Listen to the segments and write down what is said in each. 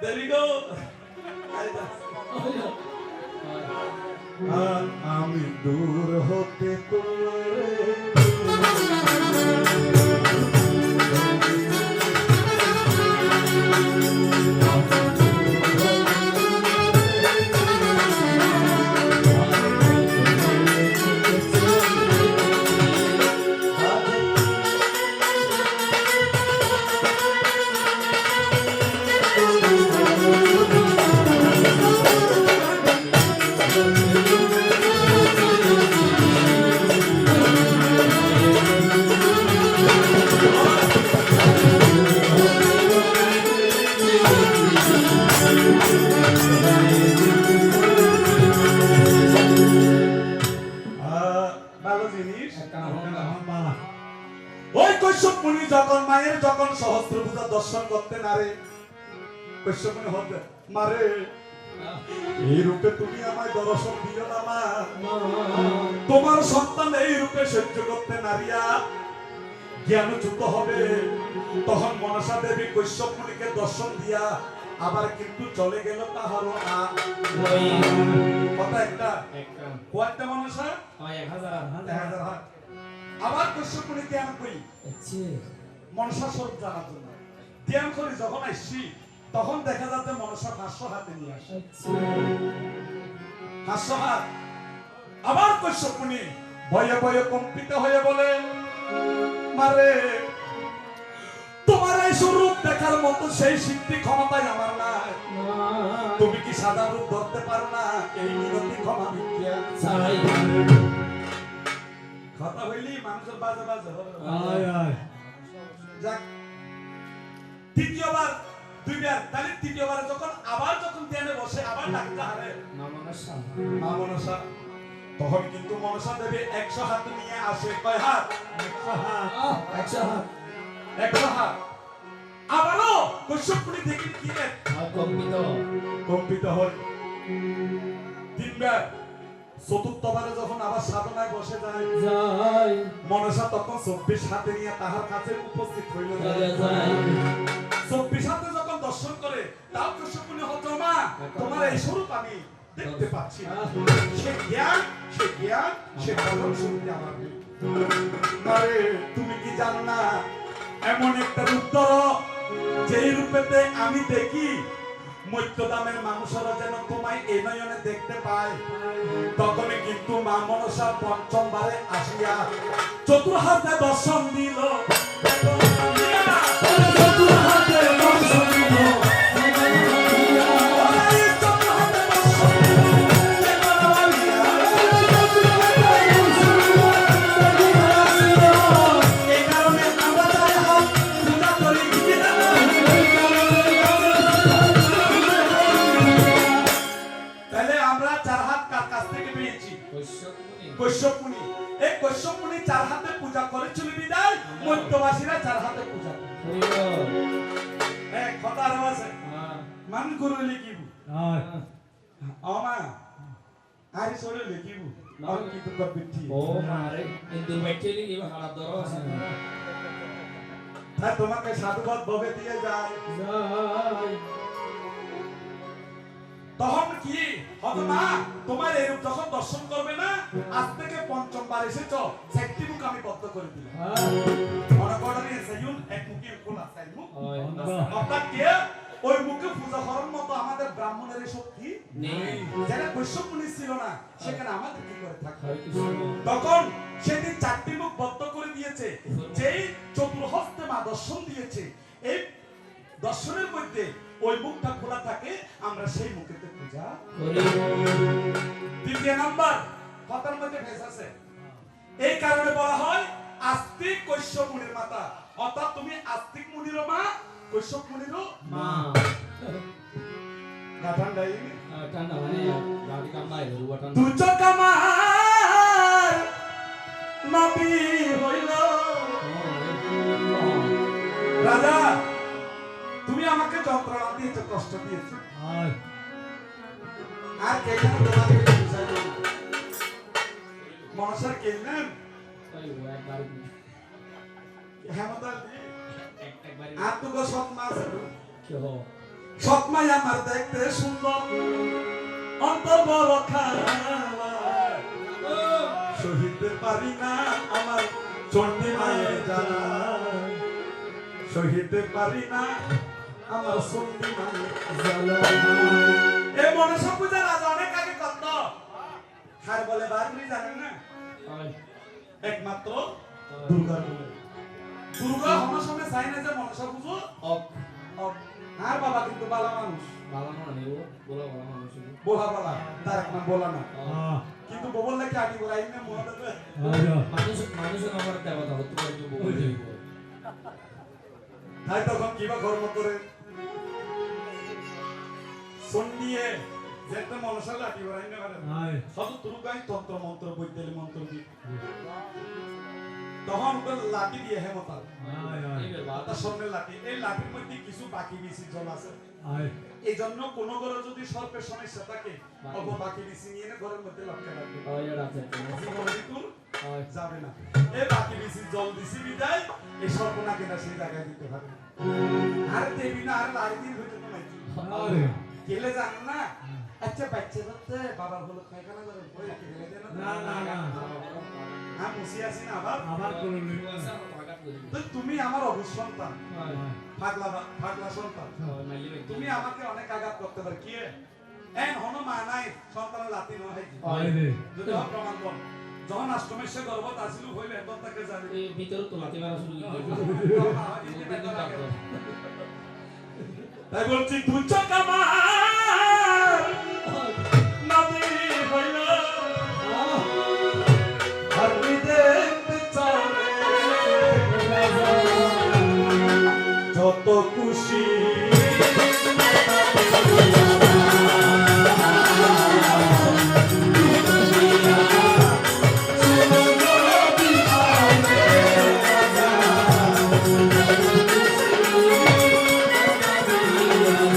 There you go. আ- আমি দূর হতে তোমারে মুনি যখন মায়ের যখন সহস্র পূজা দর্শন করতে আরে কৈশব মুনি হতে মারে এই রূপে তুমি আমায় দর্শন দিও না মা। তোমার সন্তান এই রূপে সহ্য করতে নারিয়া জ্ঞানচ্যুত হবে। তখন মনসা দেবী মুনিকে দর্শন দিয়া আবার কিন্তু চলে গেল তাহারও আ কথা একটা। কয়েকটা মনসা? এক হাজার হাত। আবার মুনি জ্ঞান করি। মনসা স্বরূপ জানার জন্য। ধ্যান করি যখন আসছি তখন দেখা যাচ্ছে মনসা পাঁচশো হাতে নিয়ে আসে। পাঁচশো হাত। আবার কৈশব মুনি ভয়ে ভয়ে কম্পিত হয়ে বলে মারে তোমার এই স্বরূপ দেখার মতো সেই সিদ্ধি ক্ষমতাই আমার নাই। তুমি কি সাদা রূপ ধরতে পারো না? এই মিনতি ক্ষমা ভিক্ষা কথা হইলি মানুষের বাজে বাজে যাক। তৃতীয়বার দুইবার তাহলে তৃতীয়বার যখন আবার যখন ধ্যানে বসে আবার ডাকতে হারে মা মনসা। তখন কিন্তু মনসা দেবী একশো হাত নিয়ে আসে। কয় হাত? একশো হাত। আবারও কৈশবপুরি থেকে কি রে? কম্পিত হয়। তিনবার। চতুর্থবারে যখন আবার সাধনায় বসে যায় মনসা তখন চব্বিশ হাতে নিয়ে তাহার কাছে উপস্থিত হইল চব্বিশ হাতে যখন দর্শন করে তাও কৃষ্ণপুণ্য হতো মা তোমার এই স্বরূপ আমি দেখতে পাচ্ছি না। সে জ্ঞান সে জ্ঞান সে কলম শুনতে। আরে তুমি কি জানো না এমন একটা রূপ ধরো যেই রূপেতে আমি দেখি মধ্য দামের মানুষেরা যেন তোমায় এ নয়নে দেখতে পায়। তখনই কিন্তু মা মনসা পঞ্চমবারে আসিয়া চতুর্হাতে দর্শন দিল। চতুর্হাতে আমা আরি সরে লিখিব আর কি তো বিঠি আর তোমাকে সাধুবাদ ভবে দিয়ে যায় তখন কি হবে মা তোমার এরূপ যখন দর্শন করবে না আজ থেকে পঞ্চমবার এসেছ চারটি মুখ আমি বদ্ধ করে দিলাম অনগণনে সাইয়ুন এক মুখে খোলা সাই মুখ অর্থাৎ কি ওই মুখে পূজা করার মতো আমাদের ব্রাহ্মণের শক্তি। যারা বৈষ্ণব ছিল না সেখানে আমাদের কি করে তখন সেদিন চারটি মুখ বদ্ধ করে দিয়েছে যেই চতুর্হস্তে মা দর্শন দিয়েছে। এই দর্শনের মধ্যে ওই মুখটা খোলা থাকে আমরা সেই মুখেতে পূজা দ্বিতীয় নাম্বার কথার মধ্যে ভেস আছে। এই কারণে বলা হয় আস্তিক কৈশ্যপ মুনির মাতা। অর্থাৎ তুমি আস্তিক মুনিরও মা কৈশ্যপ মুনিরও গাঠান ডাইনি দুচক আমার নাবি হইল রাজা তুমি আমাকে যন্ত্রণা দিয়েছ কষ্ট দিয়েছ আর কে যেন তোমাকে না। কেলেন হেমন্ত আলী আর তোকে সৎমা আছে কি হ সৎমাই আমার দেখতে সুন্দর। অন্তর বড় সহিতে পারি না আমার চণ্ডী মায়ের জ্বালা। সহিতে পারি না আমার চণ্ডী মায়ের জ্বালা। এ মনসা পূজা রাজা অনেক আগে করত হার বলে বারুনি জানেন না? একমাত্র দুর্গা হনার সময় চাই না যে মনসা পুজো? অক আর বাবা কিন্তু বালা মানুষ। বালা মানে ও বলা বলা মানুষ বোলা বালা তার এক নাম না। কিন্তু ববল নাকি আগে বলাই না মহাদেবে মানুষ মানুষ আমার দেবতা হতো একটু বলে দিব তাই তখন কিবা কর্ম করে? সন্ডিয়ে যেতে মনসা লাঠি বলাই না পারে। সব তুরুকাই তন্ত্র মন্ত্র বৈদ্যালি মন্ত্র দি তখন লাঠি দিয়ে হেমতাল লাঠি এই লাঠির মধ্যে কিছু বাকি বেশি জল আছে। এই জন্য কোনো ঘরে যদি সর্পের সমস্যা থাকে অল্প বাকি বেশি নিয়ে ঘরের মধ্যে লটকে রাখবে। হয় এটা আছে। জীবনে বিকুল হয়। যাবে না। এই বাকি বেশি জল দিছি বিদায় এই সর্বনা কেনা সেই জায়গায় দিতে পারবে আর দেবী না আর লাই দিন হইতে তো নাকি গেলে জান না? আচ্ছা বাচ্চা ধরতে বাবার হলো খাইখানা করে না, না, না। আমি মুসি আছি না আবার? আবার করি তো তুমি আমার অবুজ সন্তান হয় পাগলা সন্তান হয় তুমি আমাকে অনেক আঘাত করতে পারো কি এন হন মা নাই সন্তানের লাতি নয় যদি প্রমাণ কর যখন অষ্টমের সে গর্ভত আসিল হইলে একদম তাকে জানি এই ভিতরে তো লাতি মারা শুরু তাই বলছি তুই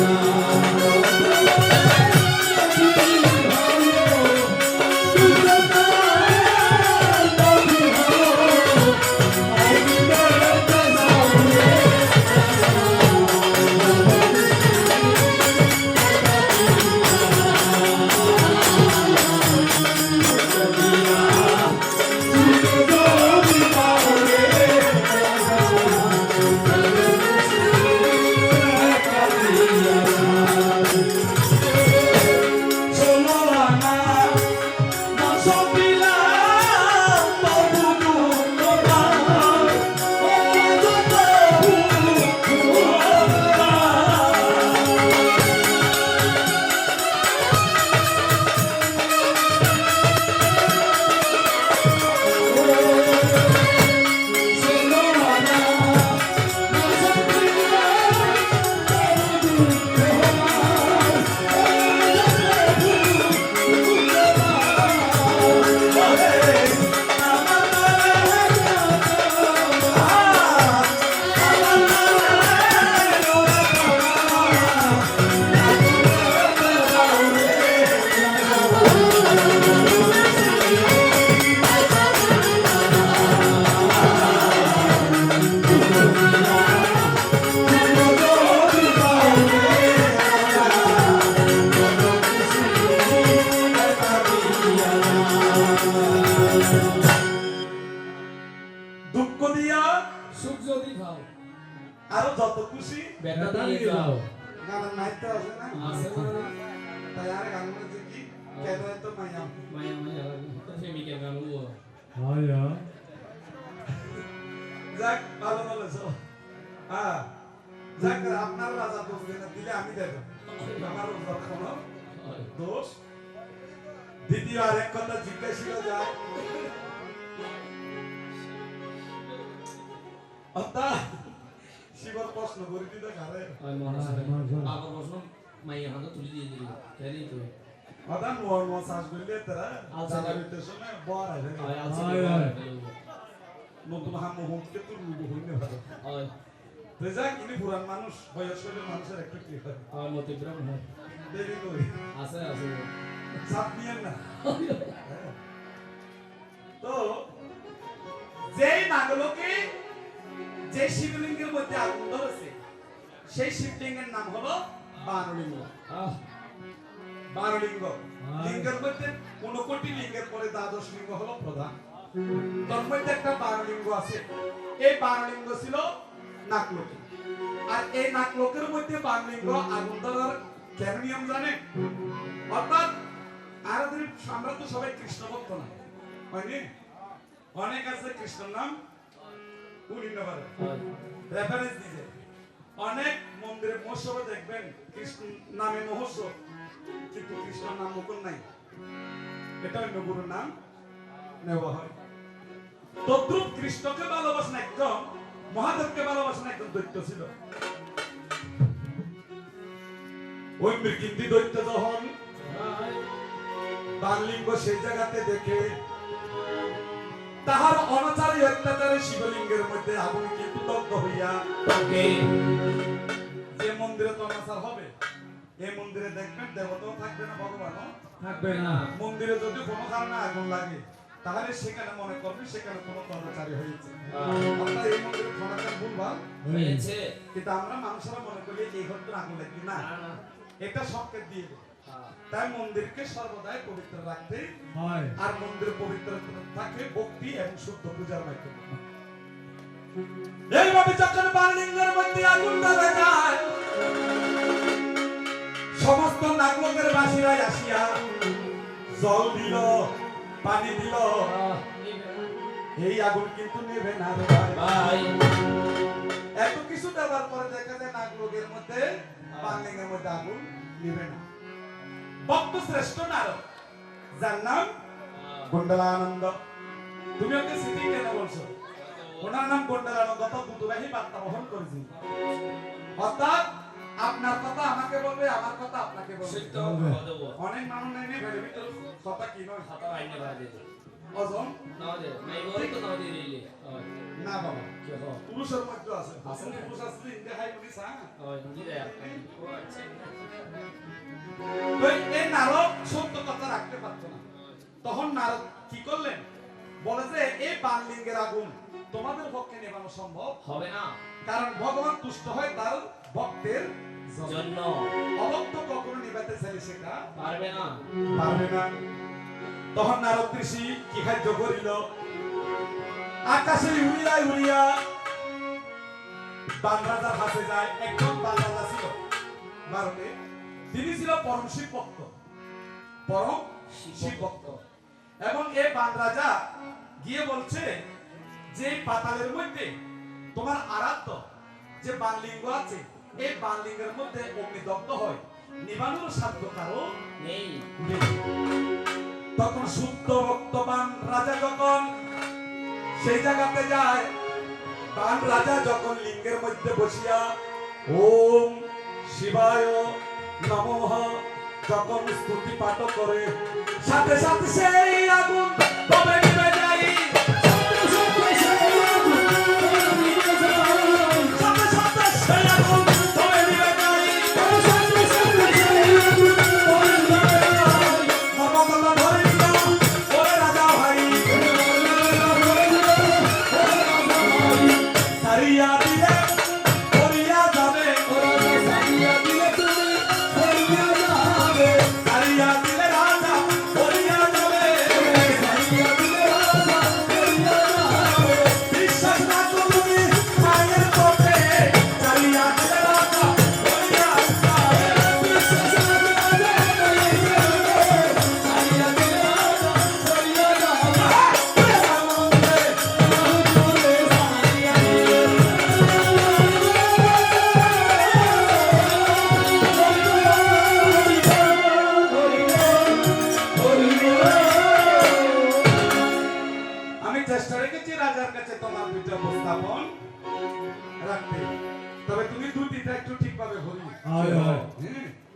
Senhor. তাই আর গান মধ্যে কি কেন এত মাইয়া মায়া মায়া প্রেমিকের গান ও যাক ভালো ভালো সব হ্যাঁ যাক আপনার রাজা দোষ দেন দিলে আমি দেব আমার যখন দোষ দ্বিতীয় আরেক কথা জিজ্ঞাসা যায় শিবর প্রশ্ন করে দিতে ঘরে হয় মহারাজ বাবার প্রশ্ন মাইয়া হাতে তুলি দিয়ে দিল তাই তো অদা মোর মো শ্বাস গইলে তারা আচ্ছা। জানা বিতে সময় বড় আছে হয় হয়। নতুন হাম মুহূর্তে তো রুবো হইনে ভালো হয় তো যাক ইনি পুরান মানুষ বয়স হলে মানুষের একটু কি হয় হয় মতে ব্রাহ্ম হয় দেরি করি আছে আছে চাপ নিয়েন না তো যেই নাগলোকে যে শিবলিঙ্গের মধ্যে আগুন ধরেছে সেই শিবলিঙ্গের নাম হলো বানলিঙ্গ আহ বারলিঙ্গ লিঙ্গের মধ্যে ঊনকোটি লিঙ্গের পরে দ্বাদশ লিঙ্গ হলো প্রধান। তোর মধ্যে একটা বারলিঙ্গ আছে। এই বারলিঙ্গ ছিল নাকলোকে আর এই নাকলোকের মধ্যে বারলিঙ্গ আগুন ধরার কেন নিয়ম জানে? অর্থাৎ আর আমরা তো সবাই কৃষ্ণ ভক্ত না। হয়নি? অনেক আছে কৃষ্ণর নাম উনি না রেফারেন্স দিছে অনেক মন্দিরে মহোৎসবে দেখবেন, কৃষ্ণ নামে মহোৎসব, কিন্তু কৃষ্ণর নাম মুকুল নাই। এটা অন্য গুরুর নাম নেওয়া হয়। তদ্রুপ কৃষ্ণকে ভালোবাসেন একজন মহাদেবকে ভালোবাসেন একজন দৈত্য ছিল। ওই মৃগিন্দি দৈত্য যখন হয় বানলিঙ্গ সেই জায়গাতে দেখে তাহার অনাচারী অত্যাচারে শিবলিঙ্গের মধ্যে আগুন কিন্তু দগ্ধ হইয়া যে মন্দিরে তো অনাচার হবে এই মন্দিরে দেখবেন দেবতাও থাকবে না ভগবানও থাকবে না। মন্দিরে যদি কোনো কারণে আগুন লাগে তাহলে সেখানে মনে করবে সেখানে কোনো কর্মচারী হয়েছে। আপনার এই মন্দিরে ক্ষণাচার ভুলভাল হয়েছে। কিন্তু আমরা মানুষেরা মনে করি এই ঘরটা আগুন লাগবে না। এটা সংকেত দিয়ে দেয়। তাই মন্দিরকে সর্বদাই পবিত্র রাখতে হয়। আর মন্দির পবিত্র থাকে ভক্তি এবং শুদ্ধ পূজার মাধ্যমে। এইভাবে যখন মধ্যে আগুন ধরে যায় সমস্ত আসিয়া জল দিল পানি দিল। এই আগুন কিন্তু নেবে না রে ভাই। এত কিছু দেওয়ার পরে দেখা যায় নাগলোকের মধ্যে বাণলিঙ্গের মধ্যে আগুন নেবে না। ভক্ত শ্রেষ্ঠ নারদ যার নাম কুণ্ডলানন্দ তুমি ওকে স্মৃতি কেন বলছো ওনার নাম কুণ্ডলানন্দ তো বুধবাহী বার্তা বহন করেছি অর্থাৎ আপনার কথা আমাকে বলবে আমার কথা আপনাকে বলবে অনেক মানুষ নেই নেই ভেবে ভিতরে কথা কি নয় আইনে দে তো দে রিলে না বাবা কি পুরুষের মধ্যে আছে আসল পুরুষ আছে ইন্ডিয়া হাই পুলিশ হ্যাঁ তো এই নারদ সত্য কথা রাখতে পারতো না। তখন নারদ কি করলেন? বলে যে এই বানলিঙ্গের আগুন তোমাদের পক্ষে নেবানো সম্ভব হবে না। কারণ ভগবান তুষ্ট হয় তার ভক্তের জন্য। অভক্ত কখনো নিবাতে চাইলে সেটা পারবে না। পারবে না। তখন নারদ ঋষি কি খাদ্য করিল? আকাশে উড়িয়া উড়িয়া বান রাজার হাতে যায় একজন বান রাজা ছিল। ভারতে তিনি ছিল পরম শিব ভক্ত পরম শিব ভক্ত এবং এই বান রাজা গিয়ে বলছে যে পাতালের মধ্যে তোমার আরাধ্য যে বানলিঙ্গ আছে, এই বানলিঙ্গের মধ্যে অগ্নিদগ্ধ হয়। নিবানোর সাধ্য কারও নেই। তখন শুদ্ধ ভক্তবান রাজা যখন সেই জায়গাতে যায়, বান রাজা যখন লিঙ্গের মধ্যে বসিয়া, ওম শিবায় নমঃ। যখন স্তুতি পাঠ করে সাথে সাথে সেই আগুন তবে